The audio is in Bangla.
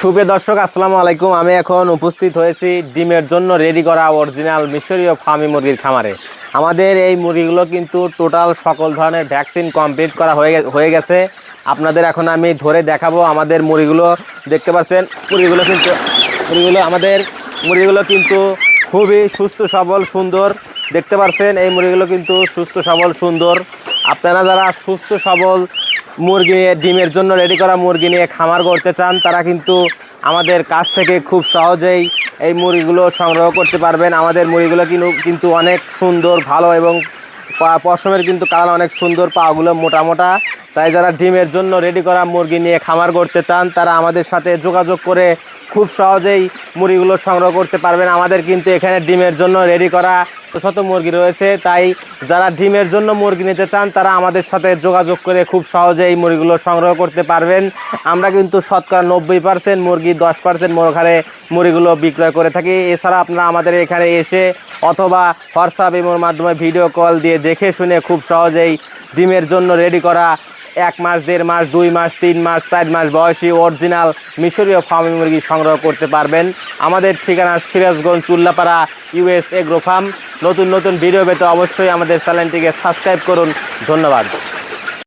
সুপ্রিয় দর্শক, আসসালামু আলাইকুম। আমি এখন উপস্থিত হয়েছি ডিমের জন্য রেডি করা অরিজিনাল মিশরীয় ফার্মি মুরগির খামারে। আমাদের এই মুরগিগুলো কিন্তু টোটাল সকল ধরনের ভ্যাকসিন কমপ্লিট করা হয়ে হয়ে গেছে। আপনাদের এখন আমি ধরে দেখাবো আমাদের মুরগিগুলো। দেখতে পাচ্ছেন, মুরগিগুলো কিন্তু মুরগিগুলো আমাদের মুরগিগুলো কিন্তু খুবই সুস্থ, সবল, সুন্দর। দেখতে পাচ্ছেন, এই মুরগিগুলো কিন্তু সুস্থ, সবল, সুন্দর। আপনারা যারা সুস্থ, সবল মুরগি নিয়ে, ডিমের জন্য রেডি করা মুরগি নিয়ে খামার করতে চান, তারা কিন্তু আমাদের কাছ থেকে খুব সহজেই এই মুরগিগুলো সংগ্রহ করতে পারবেন। আমাদের মুরগিগুলো কিন্তু অনেক সুন্দর, ভালো এবং পশমের কিন্তু কালার অনেক সুন্দর, পাগুলো মোটা মোটা। তাই যারা ডিমের জন্য রেডি করা মুরগি নিয়ে খামার করতে চান, তারা আমাদের সাথে যোগাযোগ করে খুব সহজেই মুরগিগুলো সংগ্রহ করতে পারবেন। আমাদের কিন্তু এখানে ডিমের জন্য রেডি করা শত মুরগি রয়েছে, তাই যারা ডিমের জন্য মুরগি নিতে চান, তারা আমাদের সাথে যোগাযোগ করে খুব সহজে এই মুরগিগুলো সংগ্রহ করতে পারবেন। আমরা কিন্তু শতকরা নব্বই পার্সেন্ট মুরগি, দশ পার্সেন্ট মোরঘারে মুরগিগুলো বিক্রয় করে থাকি। এছাড়া আপনারা আমাদের এখানে এসে অথবা হোয়াটসঅ্যাপ এবং মাধ্যমে ভিডিও কল দিয়ে দেখে শুনে খুব সহজেই ডিমের জন্য রেডি করা এক মাস, দেড় মাস, দুই মাস, তিন মাস, চার মাস বয়সী অরিজিনাল মিশরীয় ফার্মি মুরগি সংগ্রহ করতে পারবেন। আমাদের ঠিকানা Sirajganj Chullapara US agro farm নতুন নতুন ভিডিও পেতে অবশ্যই আমাদের চ্যানেলটিকে সাবস্ক্রাইব করুন। ধন্যবাদ।